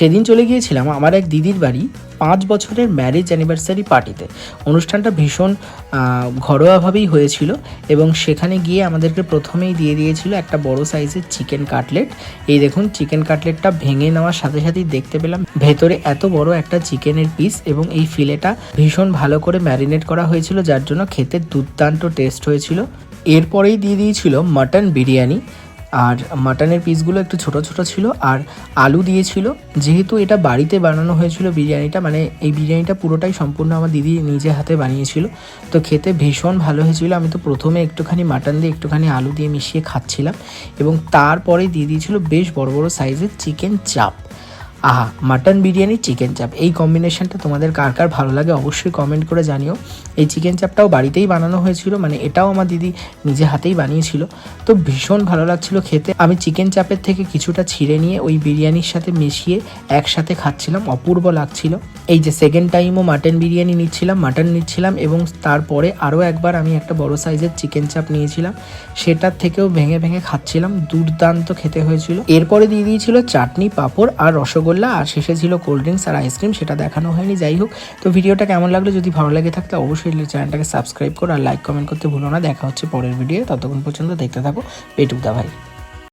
সেদিন চলে গিয়েছিলাম আমার এক দিদির বাড়ি পাঁচ বছরের ম্যারেজ অ্যানিভার্সারি পার্টিতে অনুষ্ঠানটা ভীষণ ঘরোয়াভাবেই হয়েছিল এবং সেখানে গিয়ে আমাদেরকে প্রথমেই দিয়ে দিয়েছিল একটা বড় সাইজের চিকেন কাটলেট এই দেখুন চিকেন কাটলেটটা ভেঙে নেওয়ার সাথে সাথেই দেখতে পেলাম ভেতরে এত বড় একটা চিকেনের পিস এবং এই ফিলেটা ভীষণ ভালো করে ম্যারিনেট করা হয়েছিল, যার জন্য খেতে দুর্দান্ত টেস্ট হয়েছিল। এরপরেই দিয়ে দিয়েছিল মাটন বিরিয়ানি। আর মাটনের পিসগুলো একটু ছোট ছোট ছিল আর আলু দিয়েছিল। যেহেতু এটা বাড়িতে বানানো হয়েছিল বিরিয়ানিটা মানে এই বিরিয়ানিটা পুরোটাই সম্পূর্ণ আমার দিদি নিজে হাতে বানিয়েছিল। তো খেতে ভীষণ ভালো হয়েছিল। আমি তো প্রথমে একটুখানি মাটন দিয়ে একটুখানি আলু দিয়ে মিশিয়ে খাচ্ছিলাম এবং তারপরে দিয়ে দিয়েছিল বেশ বড় বড় সাইজের চিকেন চাপ আহা মাটন বিরিয়ানি চিকেন চাপ এই কম্বিনেশনটা তোমাদের কার কার ভালো লাগে অবশ্যই কমেন্ট করে জানিও। এই চিকেন চাপটাও বাড়িতেই বানানো হয়েছিল মানে এটাও আমার দিদি নিজে হাতেই বানিয়েছিল। তো ভীষণ ভালো লাগছিল খেতে। আমি চিকেন চাপের থেকে কিছুটা ছিঁড়ে নিয়ে ওই বিরিয়ানির সাথে মিশিয়ে একসাথে খাচ্ছিলাম, অপূর্ব লাগছিল। এই যে সেকেন্ড টাইমও মাটন বিরিয়ানি নিচ্ছিলাম মাটন নিচ্ছিলাম এবং তারপরে আরও একবার আমি একটা বড় সাইজের চিকেন চাপ নিয়েছিলাম। সেটার থেকেও ভেঙে ভেঙে খাচ্ছিলাম, দুর্দান্ত খেতে হয়েছিল। এরপরে দিয়ে দিয়েছিল চাটনি, পাঁপড় আর রসগোল্লা আর শেষে ছিল কোল্ড ড্রিঙ্কস আর আইসক্রিম সেটা দেখানো হয়নি, যাই হোক। তো ভিডিওটা কেমন লাগল, যদি ভালো লাগে থাকলে অবশ্যই চ্যানেলটাকে সাবস্ক্রাইব করো আর লাইক কমেন্ট করতে ভুলো না। দেখা হচ্ছে পরের ভিডিও ততক্ষণ পর্যন্ত দেখতে থাকো পেটুক দা ভাই।